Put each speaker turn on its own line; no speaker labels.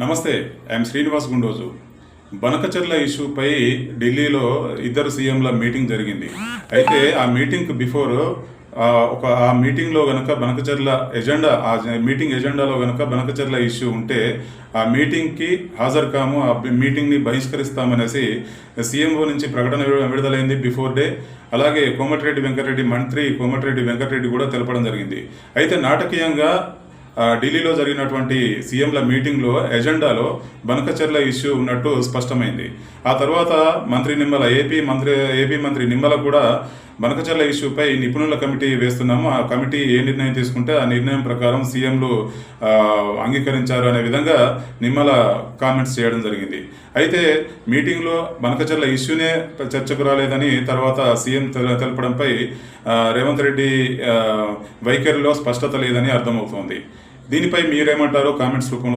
నమస్తే ఐఎమ్ శ్రీనివాస్ గుండోజు. బనకచర్ల ఇష్యూపై ఢిల్లీలో ఇద్దరు సీఎంల మీటింగ్ జరిగింది. అయితే ఆ మీటింగ్ బిఫోర్ ఒక ఆ మీటింగ్లో గనక బనకచర్ల ఎజెండా ఆ మీటింగ్ ఎజెండాలో గనక బనకచర్ల ఇష్యూ ఉంటే ఆ మీటింగ్కి హాజరు కాము ఆ మీటింగ్ని బహిష్కరిస్తామనేసి సీఎంఓ నుంచి ప్రకటన విడుదలైంది బిఫోర్ డే. అలాగే కోమటిరెడ్డి వెంకటరెడ్డి మంత్రి కోమటిరెడ్డి వెంకటరెడ్డి కూడా తెలపడం జరిగింది. అయితే నాటకీయంగా ఢిల్లీలో జరిగినటువంటి సీఎంల మీటింగ్లో ఎజెండాలో బనకచర్ల ఇష్యూ ఉన్నట్టు స్పష్టమైంది. ఆ తర్వాత మంత్రి నిమ్మల ఏపీ మంత్రి ఏపీ మంత్రి నిమ్మల కూడా బనకచర్ల ఇష్యూపై నిపుణుల కమిటీ వేస్తున్నాము. ఆ కమిటీ ఏ నిర్ణయం తీసుకుంటే ఆ నిర్ణయం ప్రకారం సీఎంలు అంగీకరించారు అనే విధంగా నిమ్మల కామెంట్స్ చేయడం జరిగింది. అయితే మీటింగ్లో బనకచర్ల ఇష్యూనే చర్చకు రాలేదని తర్వాత సీఎం తెలపడంపై రేవంత్ రెడ్డి వైఖరిలో స్పష్టత లేదని అర్థమవుతోంది. దీనిపై మీరేమంటారో కామెంట్స్ రూపంలో